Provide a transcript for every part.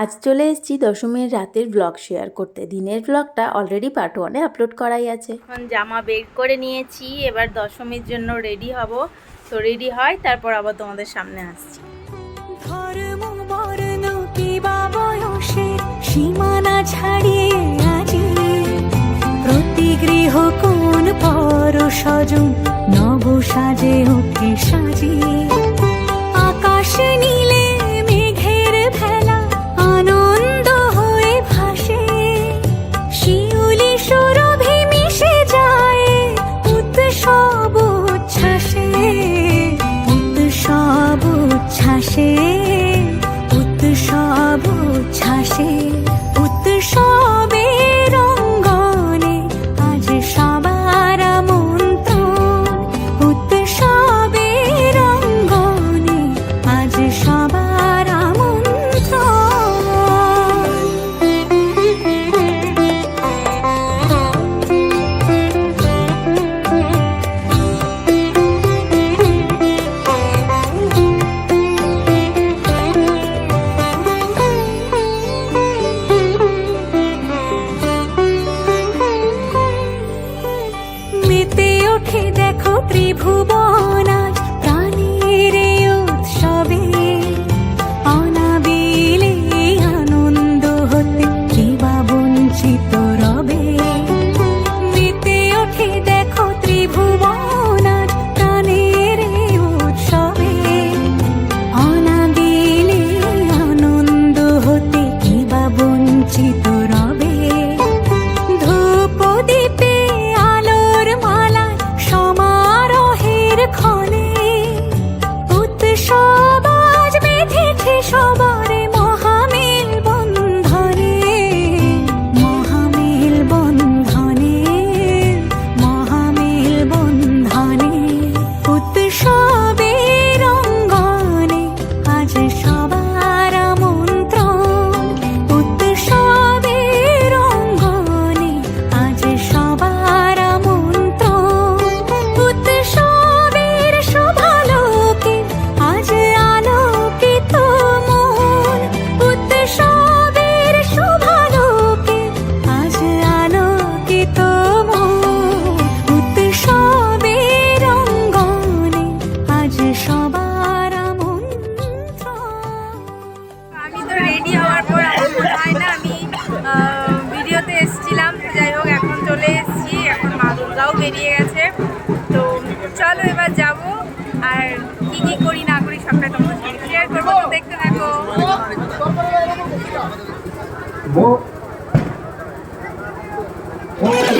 আজ চলে এসেছি দশমীর রাতের ব্লগ শেয়ার করতে। দিনের ব্লগটা অলরেডি পার্ট ওয়ানে আপলোড করাই আছে। এখন জামা বের করে নিয়েছি এবার দশমীর জন্য রেডি হব। তো রেডি হয় তারপর আবার তোমাদের সামনে আসছি। সীমানা ছাড়িয়ে আজি প্রতি গৃহ কোন পর সজন নব সাজে ওঠে সাজিয়ে ত্রিভুবনা। বেরিয়ে গেছে। তো চলো এবার যাব। আর কি কি করি না করি সবটা তোমরা সঙ্গে শেয়ার করব। দেখতে থাকো। Oh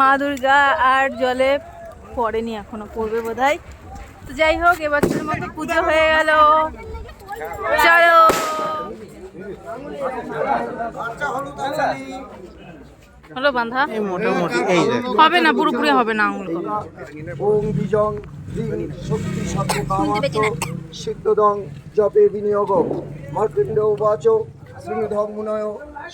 মা দুর্গা আর জলে পড়েনি এখনও পড়বে বোধ তো যাই হোক এবছরের মতো পুজো হয়ে গেল। চলো। হলো বান্ধা? মোটামুটি হবে না পুরোপুরি হবে না আঙুল বিজং শক্তি বিনিয়োগ।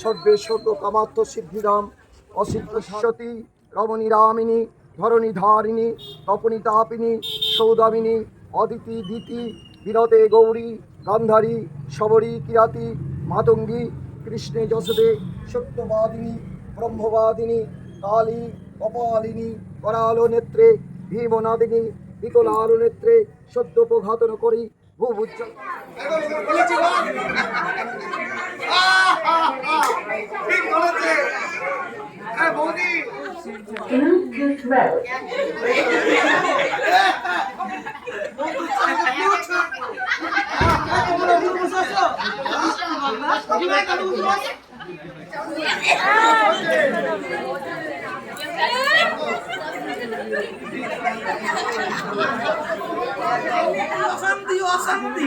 সর্বে সর্ব কামাত্ম সিদ্ধিরাম অসিদ্ধ সতী রমণী রামিনী, ধরণী ধারিণী তপনী তাপিনী, সৌদামিনী, অদিতি, দিতি বিনতে গৌরী, গান্ধারী, শবরী, কিরাতি, মাতঙ্গী, কৃষ্ণে যশোদে, সত্যবাদিনী, ব্রহ্মবাদিনী, কালী, কপালিনী, করালো নেত্রে, ভীমনাদিনী, বিকলালো নেত্রে, সদ্যোপঘাতন করি Bluetooth mode. অশান্তি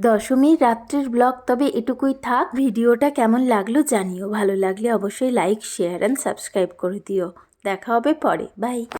দশমীর রাত্রির ব্লগ, তবে এটুকুই থাক। ভিডিওটা কেমন লাগল জানিও। ভালো লাগলে অবশ্যই লাইক শেয়ার অ্যান্ড সাবস্ক্রাইব করে দিও। দেখা হবে পরে। বাই